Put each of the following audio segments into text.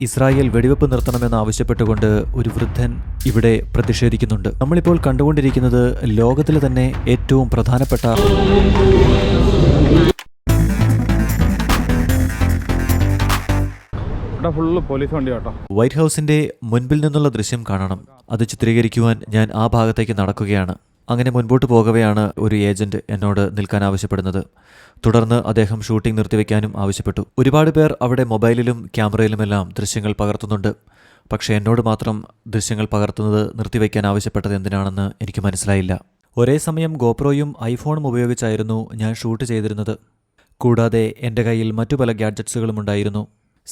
Israel വെടിവെപ്പ് നിർത്തണമെന്ന് ആവശ്യപ്പെട്ടുകൊണ്ട് ഒരു വൃദ്ധൻ ഇവിടെ പ്രതിഷേധിക്കുന്നുണ്ട്. നമ്മളിപ്പോൾ കണ്ടുകൊണ്ടിരിക്കുന്നത് ലോകത്തിലെ തന്നെ ഏറ്റവും പ്രധാനപ്പെട്ട ഇവിടെ ഫുള്ള് പോലീസ് വണ്ടി കേട്ടോ. വൈറ്റ് ഹൗസിന്റെ മുൻപിൽ നിന്നുള്ള ദൃശ്യം കാണണം. അത് ചിത്രീകരിക്കുവാൻ ഞാൻ ആ ഭാഗത്തേക്ക് നടക്കുകയാണ്. അങ്ങനെ മുൻപോട്ട് പോകവെയാണ് ഒരു ഏജന്റ് എന്നോട് നിൽക്കാൻ ആവശ്യപ്പെടുന്നത്. തുടർന്ന് അദ്ദേഹം ഷൂട്ടിംഗ് നിർത്തിവെക്കാനും ആവശ്യപ്പെട്ടു. ഒരുപാട് പേർ അവിടെ മൊബൈലിലും ക്യാമറയിലുമെല്ലാം ദൃശ്യങ്ങൾ പകർത്തുന്നുണ്ട്. പക്ഷേ എന്നോട് മാത്രം ദൃശ്യങ്ങൾ പകർത്തുന്നത് നിർത്തിവെക്കാൻ ആവശ്യപ്പെട്ടത് എന്തിനാണെന്ന് എനിക്ക് മനസ്സിലായില്ല. ഒരേ സമയം ഗോപ്രോയും ഐഫോണും ഉപയോഗിച്ചായിരുന്നു ഞാൻ ഷൂട്ട് ചെയ്തിരുന്നത്. കൂടാതെ എന്റെ കയ്യിൽ മറ്റു പല ഗാഡ്ജറ്റ്സുകളും ഉണ്ടായിരുന്നു.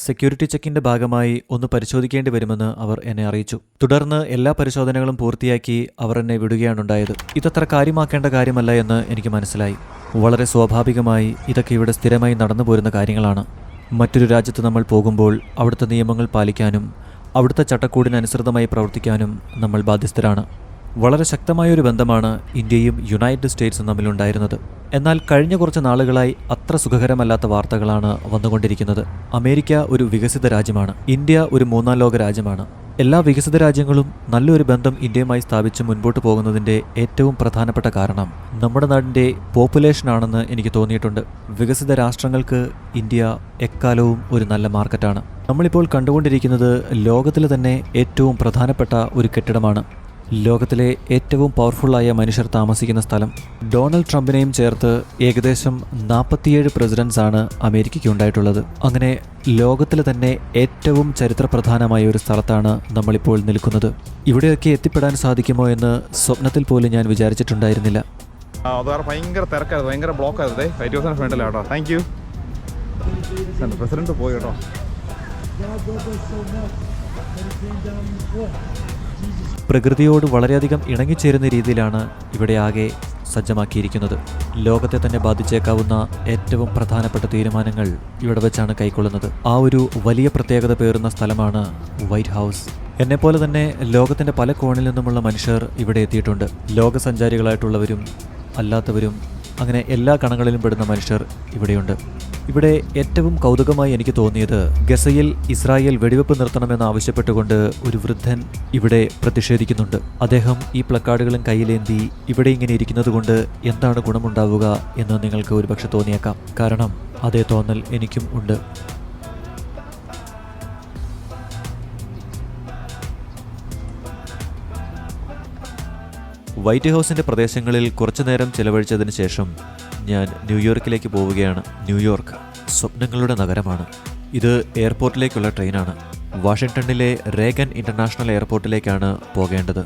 സെക്യൂരിറ്റി ചെക്കിന്റെ ഭാഗമായി ഒന്ന് പരിശോധിക്കേണ്ടി വരുമെന്ന് അവർ എന്നെ അറിയിച്ചു. തുടർന്ന് എല്ലാ പരിശോധനകളും പൂർത്തിയാക്കി അവർ എന്നെ വിടുകയാണുണ്ടായത്. ഇതത്ര കാര്യമാക്കേണ്ട കാര്യമല്ല എന്ന് എനിക്ക് മനസ്സിലായി. വളരെ സ്വാഭാവികമായി ഇതൊക്കെ ഇവിടെ സ്ഥിരമായി നടന്നു പോരുന്ന കാര്യങ്ങളാണ്. മറ്റൊരു രാജ്യത്ത് നമ്മൾ പോകുമ്പോൾ അവിടുത്തെ നിയമങ്ങൾ പാലിക്കാനും അവിടുത്തെ ചട്ടക്കൂടിനനുസൃതമായി പ്രവർത്തിക്കാനും നമ്മൾ ബാധ്യസ്ഥരാണ്. വളരെ ശക്തമായൊരു ബന്ധമാണ് ഇന്ത്യയും യുണൈറ്റഡ് സ്റ്റേറ്റ്സും തമ്മിലുണ്ടായിരുന്നത്. എന്നാൽ കഴിഞ്ഞ കുറച്ച് നാളുകളായി അത്ര സുഖകരമല്ലാത്ത വാർത്തകളാണ് വന്നുകൊണ്ടിരിക്കുന്നത്. അമേരിക്ക ഒരു വികസിത രാജ്യമാണ്. ഇന്ത്യ ഒരു മൂന്നാം ലോക രാജ്യമാണ്. എല്ലാ വികസിത രാജ്യങ്ങളും നല്ലൊരു ബന്ധം ഇന്ത്യയുമായി സ്ഥാപിച്ച് മുൻപോട്ട് പോകുന്നതിന്റെ ഏറ്റവും പ്രധാനപ്പെട്ട കാരണം നമ്മുടെ നാടിന്റെ പോപ്പുലേഷൻ ആണെന്ന് എനിക്ക് തോന്നിയിട്ടുണ്ട്. വികസിത രാഷ്ട്രങ്ങൾക്ക് ഇന്ത്യ എക്കാലവും ഒരു നല്ല മാർക്കറ്റാണ്. നമ്മളിപ്പോൾ കണ്ടുകൊണ്ടിരിക്കുന്നത് ലോകത്തിലെ തന്നെ ഏറ്റവും പ്രധാനപ്പെട്ട ഒരു കെട്ടിടമാണ്. ലോകത്തിലെ ഏറ്റവും പവർഫുള്ളായ മനുഷ്യർ താമസിക്കുന്ന സ്ഥലം. ഡൊണാൾഡ് ട്രംപിനെയും ചേർത്ത് ഏകദേശം നാൽപ്പത്തിയേഴ് പ്രസിഡൻസ് ആണ് അമേരിക്കയ്ക്ക് ഉണ്ടായിട്ടുള്ളത്. അങ്ങനെ ലോകത്തിലെ തന്നെ ഏറ്റവും ചരിത്രപ്രധാനമായ ഒരു സ്ഥലത്താണ് നമ്മളിപ്പോൾ നിൽക്കുന്നത്. ഇവിടെയൊക്കെ എത്തിപ്പെടാൻ സാധിക്കുമോ എന്ന് സ്വപ്നത്തിൽ പോലും ഞാൻ വിചാരിച്ചിട്ടുണ്ടായിരുന്നില്ല. ഭയങ്കര ഭയങ്കര ബ്ലോക്ക് യു പ്രസിഡന്റ് പോയി കേട്ടോ. പ്രകൃതിയോട് വളരെയധികം ഇണങ്ങിച്ചേരുന്ന രീതിയിലാണ് ഇവിടെ ആകെ സജ്ജമാക്കിയിരിക്കുന്നത്. ലോകത്തെ തന്നെ ബാധിച്ചേക്കാവുന്ന ഏറ്റവും പ്രധാനപ്പെട്ട തീരുമാനങ്ങൾ ഇവിടെ വെച്ചാണ് കൈക്കൊള്ളുന്നത്. ആ ഒരു വലിയ പ്രത്യേകത പേറുന്ന സ്ഥലമാണ് വൈറ്റ് ഹൗസ്. എന്നെപ്പോലെ തന്നെ ലോകത്തിന്റെ പല കോണിൽ നിന്നുമുള്ള മനുഷ്യർ ഇവിടെ എത്തിയിട്ടുണ്ട്. ലോകസഞ്ചാരികളായിട്ടുള്ളവരും അല്ലാത്തവരും അങ്ങനെ എല്ലാ കണങ്ങളിലും പെടുന്ന മനുഷ്യർ ഇവിടെയുണ്ട്. ഇവിടെ ഏറ്റവും കൗതുകമായി എനിക്ക് തോന്നിയത് ഗസയിൽ ഇസ്രായേൽ വെടിവെപ്പ് നിർത്തണമെന്ന് ആവശ്യപ്പെട്ടുകൊണ്ട് ഒരു വൃദ്ധൻ ഇവിടെ പ്രതിഷേധിക്കുന്നുണ്ട്. അദ്ദേഹം ഈ പ്ലക്കാർഡുകളും കയ്യിലേന്തി ഇവിടെ ഇങ്ങനെ ഇരിക്കുന്നത് കൊണ്ട് എന്താണ് ഗുണമുണ്ടാവുക എന്ന് നിങ്ങൾക്ക് ഒരുപക്ഷെ തോന്നിയേക്കാം. കാരണം അതേ തോന്നൽ എനിക്കും ഉണ്ട്. വൈറ്റ് ഹൗസിന്റെ പ്രദേശങ്ങളിൽ കുറച്ചു നേരം ചെലവഴിച്ചതിന് ശേഷം ഞാൻ ന്യൂയോർക്കിലേക്ക് പോവുകയാണ്. ന്യൂയോർക്ക് സ്വപ്നങ്ങളുടെ നഗരമാണ്. ഇത് എയർപോർട്ടിലേക്കുള്ള ട്രെയിനാണ്. വാഷിംഗ്ടണിലെ റേഗൻ ഇന്റർനാഷണൽ എയർപോർട്ടിലേക്കാണ് പോകേണ്ടത്.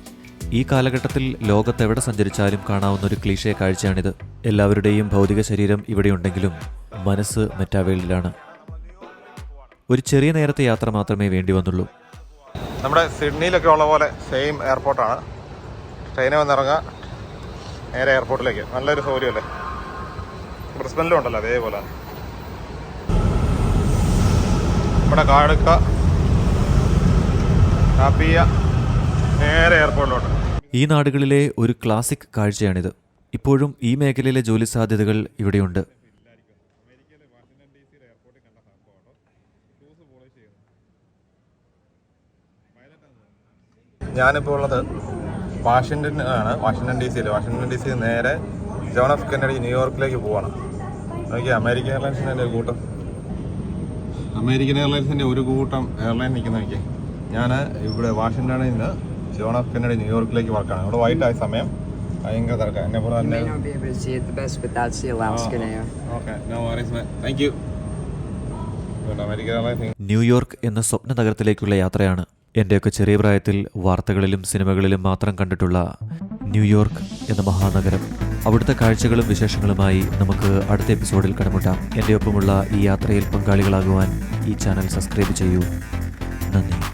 ഈ കാലഘട്ടത്തിൽ ലോകത്തെവിടെ സഞ്ചരിച്ചാലും കാണാവുന്ന ഒരു ക്ലീശയ കാഴ്ചയാണിത്. എല്ലാവരുടെയും ഭൗതിക ശരീരം ഇവിടെയുണ്ടെങ്കിലും മനസ്സ് മെറ്റാവേളിലാണ് ഒരു ചെറിയ നേരത്തെ യാത്ര മാത്രമേ വേണ്ടി വന്നുള്ളൂ. നമ്മുടെ സിഡ്നിയിലൊക്കെ ഉള്ള പോലെ സെയിം എയർപോർട്ടാണ്. ട്രെയിനിൽ വന്നിറങ്ങുക നേരെ എയർപോർട്ടിലേക്ക് നല്ലൊരു സൗകര്യമല്ലേ? ബ്രിസ്ബനിലും ഉണ്ടല്ലോ അതേപോലെ. ഇവിടെ കാടുക്ക കാപ്പിയ നേരെ എയർപോർട്ടിലോട്ട് ഈ നാടുകളിലെ ഒരു ക്ലാസിക് കാഴ്ചയാണിത്. ഇപ്പോഴും ഈ മേഖലയിലെ ജോലി സാധ്യതകൾ ഇവിടെയുണ്ട്. ഞാനിപ്പോൾ ഉള്ളത് വാഷിങ്ടൺ ആണ് വാഷിങ്ടൺ ഡി സിയിൽ വാഷിങ്ടൺ ഡി സി നേരെ ജോൺ എഫ് കെന്നഡി ന്യൂയോർക്കിലേക്ക് പോവാണ്. നോക്കിയാൽ അമേരിക്കൻ എയർലൈൻസിന്റെ ഒരു കൂട്ടം. അമേരിക്കൻ എയർലൈൻസിന്റെ ഒരു കൂട്ടം എയർലൈൻ നിൽക്കുന്ന നോക്കി ഞാൻ ഇവിടെ വാഷിങ്ടണിൽ നിന്ന് ജോൺ എഫ് കെന്നഡി ന്യൂയോർക്കിലേക്ക് വർക്കാണ് ഇവിടെ വൈകിട്ടായ സമയം ഭയങ്കര തിരക്കാം. എന്നെ പോലെ തന്നെ okay no worries thank you New York എന്ന സ്വപ്ന നഗരത്തിലേക്കുള്ള യാത്രയാണ് എന്റെയൊക്കെ ചെറിയ പ്രായത്തിൽ വാർത്തകളിലും സിനിമകളിലും മാത്രം കണ്ടിട്ടുള്ള ന്യൂയോർക്ക് എന്ന മഹാനഗരം. അവിടുത്തെ കാഴ്ചകളും വിശേഷങ്ങളുമായി നമുക്ക് അടുത്ത എപ്പിസോഡിൽ കടമുട്ടാം. എന്റെ ഒപ്പമുള്ള ഈ യാത്രയിൽ പങ്കാളികളാകുവാൻ ഈ ചാനൽ സബ്സ്ക്രൈബ് ചെയ്യൂ. നന്ദി.